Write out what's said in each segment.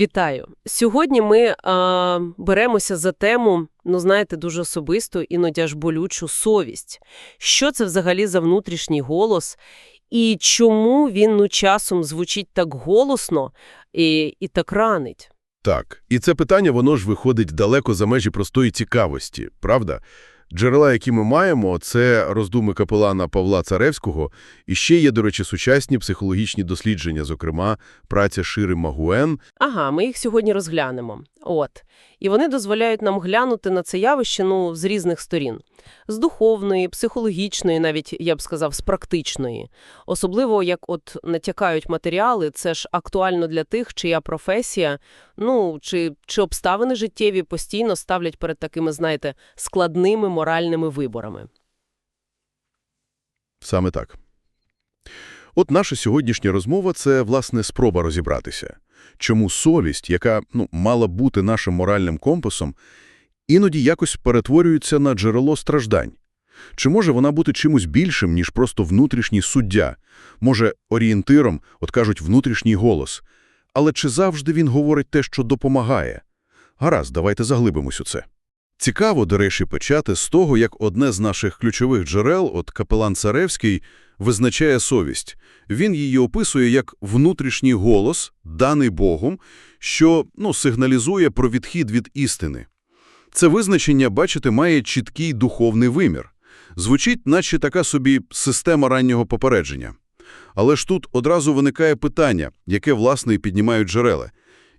Вітаю! Сьогодні ми е, беремося за тему, ну знаєте, дуже особисту, іноді аж болючу совість. Що це взагалі за внутрішній голос, і чому він ну часом звучить так голосно і, і так ранить? Так, і це питання, воно ж виходить далеко за межі простої цікавості, правда? Джерела, які ми маємо, це роздуми капелана Павла Царевського, і ще є, до речі, сучасні психологічні дослідження, зокрема, праця Шири Магуен. Ага, ми їх сьогодні розглянемо. От. І вони дозволяють нам глянути на це явище ну, з різних сторін. З духовної, психологічної, навіть, я б сказав, з практичної. Особливо, як от натякають матеріали, це ж актуально для тих, чия професія, ну, чи, чи обставини життєві постійно ставлять перед такими, знаєте, складними моральними виборами. Саме так. От наша сьогоднішня розмова – це, власне, спроба розібратися. Чому совість, яка ну, мала бути нашим моральним компасом, іноді якось перетворюється на джерело страждань? Чи може вона бути чимось більшим, ніж просто внутрішній суддя? Може, орієнтиром, от кажуть, внутрішній голос? Але чи завжди він говорить те, що допомагає? Гаразд, давайте заглибимось у це. Цікаво, до речі, почати з того, як одне з наших ключових джерел, от капелан Царевський, визначає совість. Він її описує як внутрішній голос, даний Богом, що ну, сигналізує про відхід від істини. Це визначення, бачите, має чіткий духовний вимір. Звучить, наче така собі система раннього попередження. Але ж тут одразу виникає питання, яке, власне, і піднімають джерела.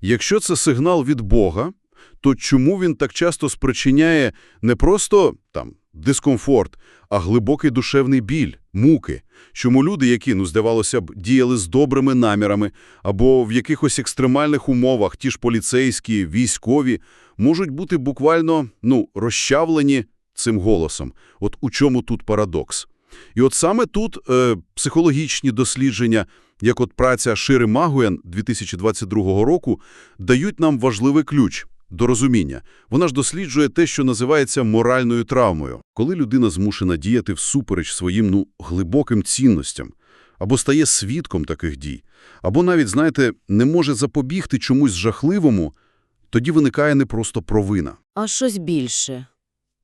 Якщо це сигнал від Бога, то чому він так часто спричиняє не просто там дискомфорт, а глибокий душевний біль, муки? Чому люди, які, ну, здавалося б, діяли з добрими намірами або в якихось екстремальних умовах, ті ж поліцейські, військові, можуть бути буквально, ну, розчавлені цим голосом? От у чому тут парадокс? І от саме тут е, психологічні дослідження, як от праця Шири Магуен 2022 року, дають нам важливий ключ до розуміння. Вона ж досліджує те, що називається моральною травмою. Коли людина змушена діяти всупереч своїм, ну, глибоким цінностям, або стає свідком таких дій, або навіть, знаєте, не може запобігти чомусь жахливому, тоді виникає не просто провина. А щось більше.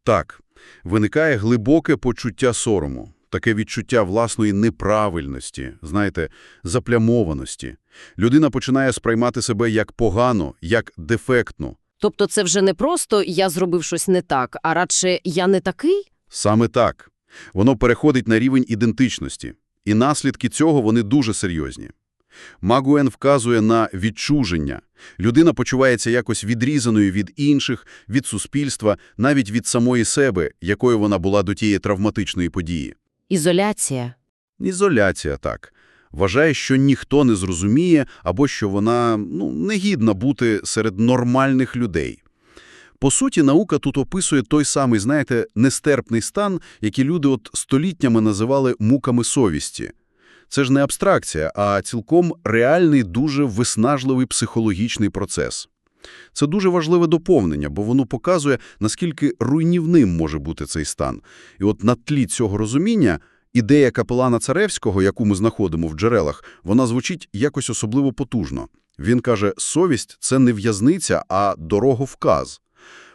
Так, виникає глибоке почуття сорому, таке відчуття власної неправильності, знаєте, заплямованості. Людина починає сприймати себе як погано, як дефектну. Тобто це вже не просто «я зробив щось не так», а радше «я не такий»? Саме так. Воно переходить на рівень ідентичності. І наслідки цього вони дуже серйозні. Магуен вказує на відчуження. Людина почувається якось відрізаною від інших, від суспільства, навіть від самої себе, якою вона була до тієї травматичної події. Ізоляція. Ізоляція, так. Вважає, що ніхто не зрозуміє або що вона ну, не гідна бути серед нормальних людей. По суті, наука тут описує той самий, знаєте, нестерпний стан, який люди от століттями називали муками совісті. Це ж не абстракція, а цілком реальний, дуже виснажливий психологічний процес. Це дуже важливе доповнення, бо воно показує, наскільки руйнівним може бути цей стан. І от на тлі цього розуміння ідея капелана Царевського, яку ми знаходимо в джерелах, вона звучить якось особливо потужно. Він каже, совість – це не в'язниця, а дороговказ.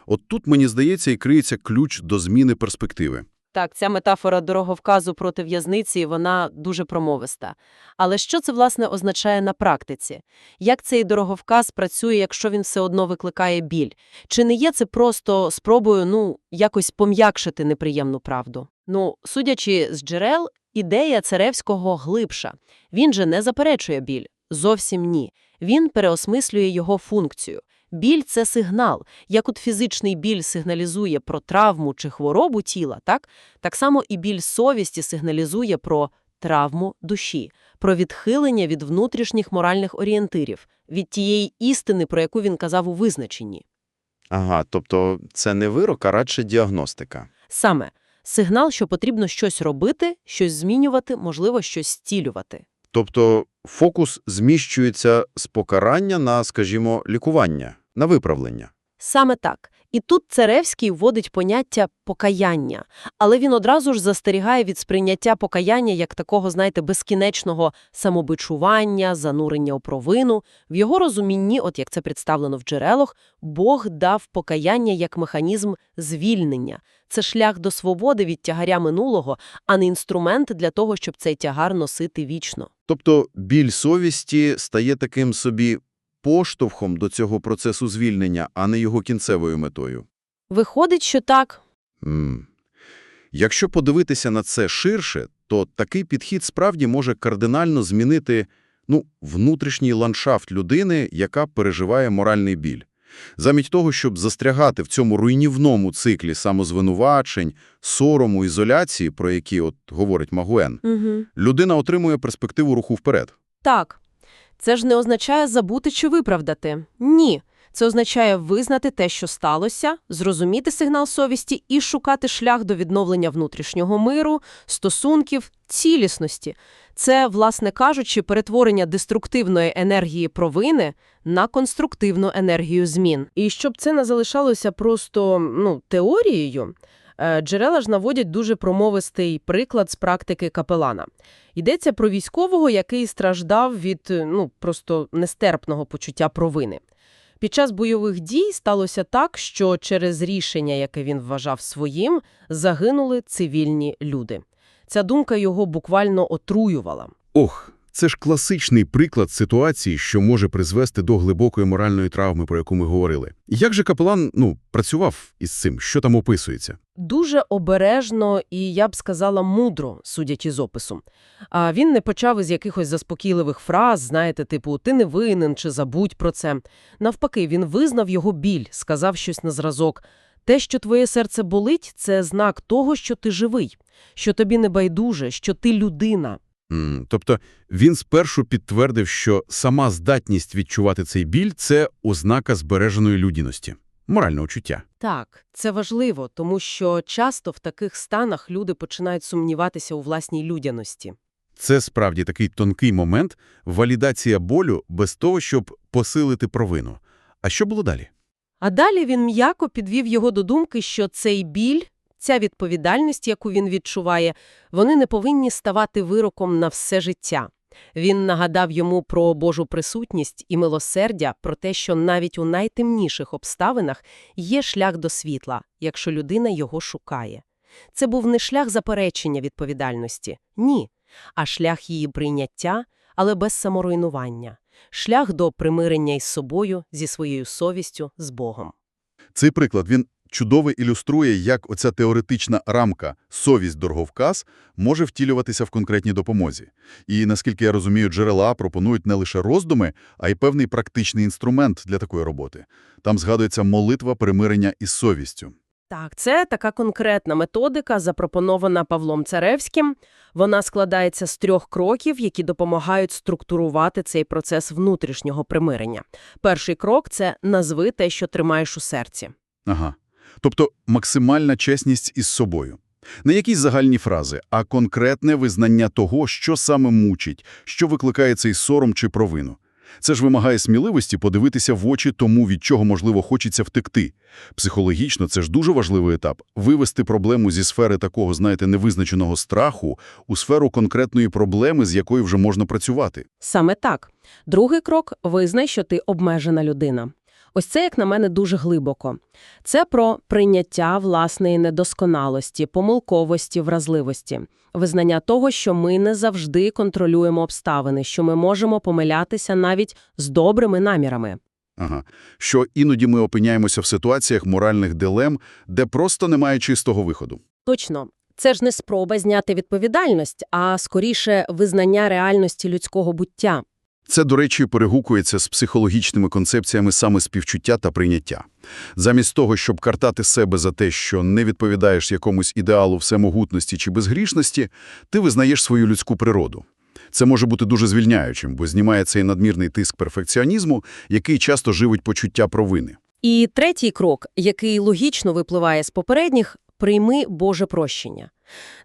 От тут, мені здається, і криється ключ до зміни перспективи. Так, ця метафора дороговказу проти в'язниці, вона дуже промовиста. Але що це, власне, означає на практиці? Як цей дороговказ працює, якщо він все одно викликає біль? Чи не є це просто спробою, ну, якось пом'якшити неприємну правду? Ну, судячи з джерел, ідея Царевського глибша. Він же не заперечує біль. Зовсім ні. Він переосмислює його функцію. Біль – це сигнал. Як от фізичний біль сигналізує про травму чи хворобу тіла, так? Так само і біль совісті сигналізує про травму душі, про відхилення від внутрішніх моральних орієнтирів, від тієї істини, про яку він казав у визначенні. Ага, тобто це не вирок, а радше діагностика. Саме сигнал, що потрібно щось робити, щось змінювати, можливо, щось зцілювати. Тобто фокус зміщується з покарання на, скажімо, лікування, на виправлення. Саме так. І тут Церевський вводить поняття покаяння, але він одразу ж застерігає від сприйняття покаяння як такого, знаєте, безкінечного самобичування, занурення у провину. В його розумінні, от як це представлено в джерелах, Бог дав покаяння як механізм звільнення. Це шлях до свободи від тягаря минулого, а не інструмент для того, щоб цей тягар носити вічно. Тобто біль совісті стає таким собі поштовхом до цього процесу звільнення, а не його кінцевою метою. Виходить, що так. М. Якщо подивитися на це ширше, то такий підхід справді може кардинально змінити ну, внутрішній ландшафт людини, яка переживає моральний біль. Замість того, щоб застрягати в цьому руйнівному циклі самозвинувачень, сорому, ізоляції, про які от говорить Магуен, Угу. людина отримує перспективу руху вперед. Так. Це ж не означає забути чи виправдати. Ні. Це означає визнати те, що сталося, зрозуміти сигнал совісті і шукати шлях до відновлення внутрішнього миру, стосунків, цілісності. Це, власне кажучи, перетворення деструктивної енергії провини на конструктивну енергію змін. І щоб це не залишалося просто ну, теорією, джерела ж наводять дуже промовистий приклад з практики капелана. Йдеться про військового, який страждав від е, ну, просто нестерпного почуття провини. Під час бойових дій сталося так, що через рішення, яке він вважав своїм, загинули цивільні люди. Ця думка його буквально отруювала. Ох, це ж класичний приклад ситуації, що може призвести до глибокої моральної травми, про яку ми говорили. Як же капелан, ну, працював із цим? Що там описується? Дуже обережно і, я б сказала, мудро, судячи з опису. А він не почав із якихось заспокійливих фраз, знаєте, типу «ти не винен» чи «забудь про це». Навпаки, він визнав його біль, сказав щось на зразок. Те, що твоє серце болить, це знак того, що ти живий, що тобі не байдуже, що ти людина. Тобто він спершу підтвердив, що сама здатність відчувати цей біль – це ознака збереженої людяності, морального чуття. Так, це важливо, тому що часто в таких станах люди починають сумніватися у власній людяності. Це справді такий тонкий момент – валідація болю без того, щоб посилити провину. А що було далі? А далі він м'яко підвів його до думки, що цей біль, ця відповідальність, яку він відчуває, вони не повинні ставати вироком на все життя. Він нагадав йому про Божу присутність і милосердя, про те, що навіть у найтемніших обставинах є шлях до світла, якщо людина його шукає. Це був не шлях заперечення відповідальності, ні, а шлях її прийняття, але без саморуйнування, шлях до примирення із собою, зі своєю совістю, з Богом. Цей приклад, він чудово ілюструє, як оця теоретична рамка «совість-дороговказ» може втілюватися в конкретній допомозі. І, наскільки я розумію, джерела пропонують не лише роздуми, а й певний практичний інструмент для такої роботи. Там згадується молитва примирення із совістю. Так, це така конкретна методика, запропонована Павлом Царевським. Вона складається з трьох кроків, які допомагають структурувати цей процес внутрішнього примирення. Перший крок – це «назви те, що тримаєш у серці». Ага. Тобто максимальна чесність із собою. Не якісь загальні фрази, а конкретне визнання того, що саме мучить, що викликає цей сором чи провину. Це ж вимагає сміливості подивитися в очі тому, від чого, можливо, хочеться втекти. Психологічно це ж дуже важливий етап – вивести проблему зі сфери такого, знаєте, невизначеного страху у сферу конкретної проблеми, з якою вже можна працювати. Саме так. Другий крок – визнай, що ти обмежена людина. Ось це, як на мене, дуже глибоко. Це про прийняття власної недосконалості, помилковості, вразливості. Визнання того, що ми не завжди контролюємо обставини, що ми можемо помилятися навіть з добрими намірами. Ага. Що іноді ми опиняємося в ситуаціях моральних дилем, де просто немає чистого виходу. Точно. Це ж не спроба зняти відповідальність, а скоріше визнання реальності людського буття. Це, до речі, перегукується з психологічними концепціями саме співчуття та прийняття. Замість того, щоб картати себе за те, що не відповідаєш якомусь ідеалу всемогутності чи безгрішності, ти визнаєш свою людську природу. Це може бути дуже звільняючим, бо знімає цей надмірний тиск перфекціонізму, який часто живить почуття провини. І третій крок, який логічно випливає з попередніх – прийми Боже прощення.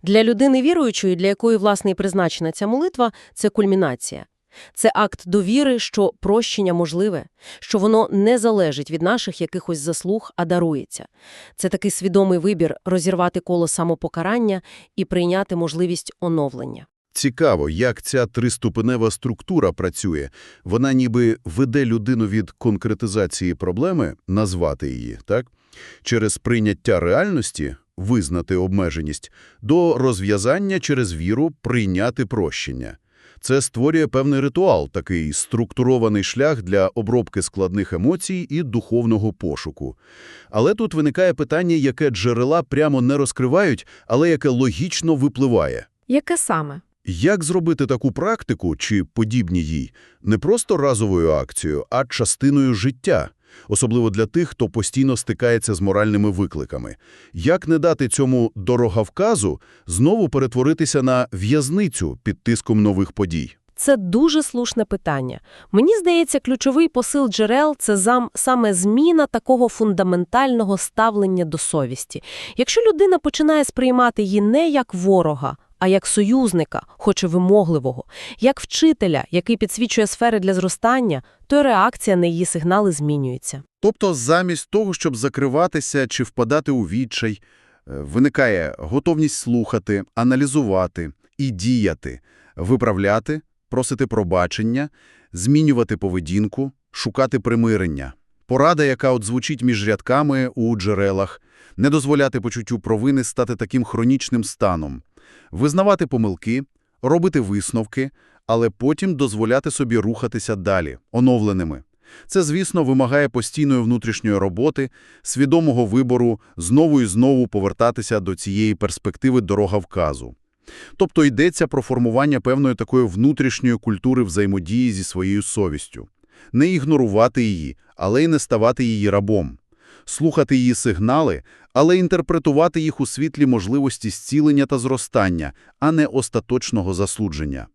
Для людини віруючої, для якої, власне, і призначена ця молитва – це кульмінація. Це акт довіри, що прощення можливе, що воно не залежить від наших якихось заслуг, а дарується. Це такий свідомий вибір розірвати коло самопокарання і прийняти можливість оновлення. Цікаво, як ця триступенева структура працює. Вона ніби веде людину від конкретизації проблеми, назвати її, так? Через прийняття реальності, визнати обмеженість, до розв'язання через віру прийняти прощення. Це створює певний ритуал, такий структурований шлях для обробки складних емоцій і духовного пошуку. Але тут виникає питання, яке джерела прямо не розкривають, але яке логічно випливає. Яке саме? Як зробити таку практику, чи подібні їй, не просто разовою акцією, а частиною життя? Особливо для тих, хто постійно стикається з моральними викликами. Як не дати цьому дороговказу знову перетворитися на в'язницю під тиском нових подій? Це дуже слушне питання. Мені здається, ключовий посил джерел – це зам, саме зміна такого фундаментального ставлення до совісті. Якщо людина починає сприймати її не як ворога, а як союзника, хоч і вимогливого, як вчителя, який підсвічує сфери для зростання, то реакція на її сигнали змінюється. Тобто замість того, щоб закриватися чи впадати у відчай, е, виникає готовність слухати, аналізувати і діяти, виправляти, просити пробачення, змінювати поведінку, шукати примирення. Порада, яка от звучить між рядками у джерелах, не дозволяти почуттю провини стати таким хронічним станом, визнавати помилки, робити висновки, але потім дозволяти собі рухатися далі, оновленими. Це, звісно, вимагає постійної внутрішньої роботи, свідомого вибору знову і знову повертатися до цієї перспективи дороговказу. Тобто йдеться про формування певної такої внутрішньої культури взаємодії зі своєю совістю. Не ігнорувати її, але й не ставати її рабом. Слухати її сигнали, але інтерпретувати їх у світлі можливості зцілення та зростання, а не остаточного засудження.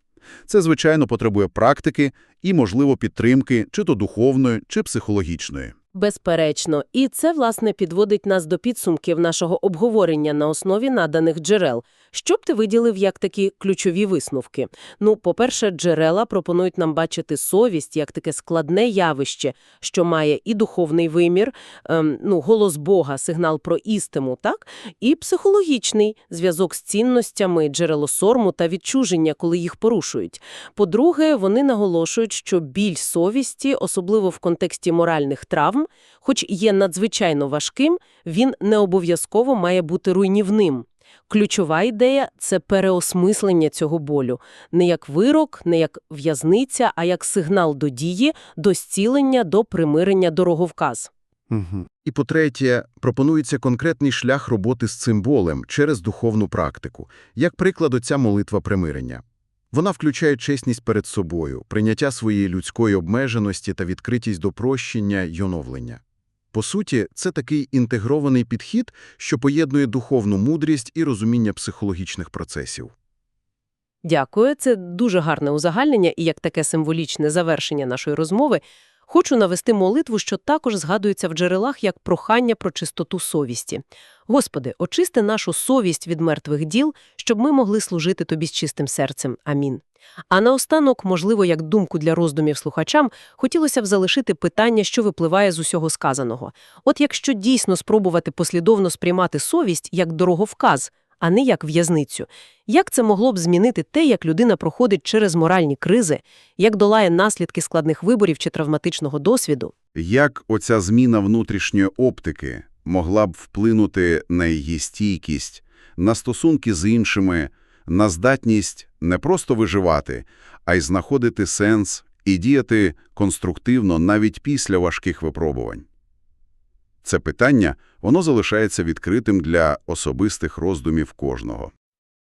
Це, звичайно, потребує практики і, можливо, підтримки чи то духовної, чи психологічної. Безперечно. І це, власне, підводить нас до підсумків нашого обговорення на основі наданих джерел. Що б ти виділив як такі ключові висновки? Ну, по-перше, джерела пропонують нам бачити совість як таке складне явище, що має і духовний вимір, ем, ну, голос Бога, сигнал про істину, так? І психологічний зв'язок з цінностями, джерело сорму та відчуження, коли їх порушують. По-друге, вони наголошують, що біль совісті, особливо в контексті моральних травм, хоч є надзвичайно важким, він не обов'язково має бути руйнівним. Ключова ідея – це переосмислення цього болю. Не як вирок, не як в'язниця, а як сигнал до дії, до зцілення, до примирення дороговказ. Угу. І по-третє, пропонується конкретний шлях роботи з цим болем через духовну практику. Як приклад, оця молитва примирення. Вона включає чесність перед собою, прийняття своєї людської обмеженості та відкритість до прощення й оновлення. По суті, це такий інтегрований підхід, що поєднує духовну мудрість і розуміння психологічних процесів. Дякую, це дуже гарне узагальнення і як таке символічне завершення нашої розмови. Хочу навести молитву, що також згадується в джерелах як прохання про чистоту совісті. Господи, очисти нашу совість від мертвих діл, щоб ми могли служити Тобі з чистим серцем. Амін. А наостанок, можливо, як думку для роздумів слухачам, хотілося б залишити питання, що випливає з усього сказаного. От якщо дійсно спробувати послідовно сприймати совість як дороговказ, а не як в'язницю, як це могло б змінити те, як людина проходить через моральні кризи, як долає наслідки складних виборів чи травматичного досвіду? Як оця зміна внутрішньої оптики могла б вплинути на її стійкість, на стосунки з іншими, на здатність не просто виживати, а й знаходити сенс і діяти конструктивно навіть після важких випробувань? Це питання, воно залишається відкритим для особистих роздумів кожного.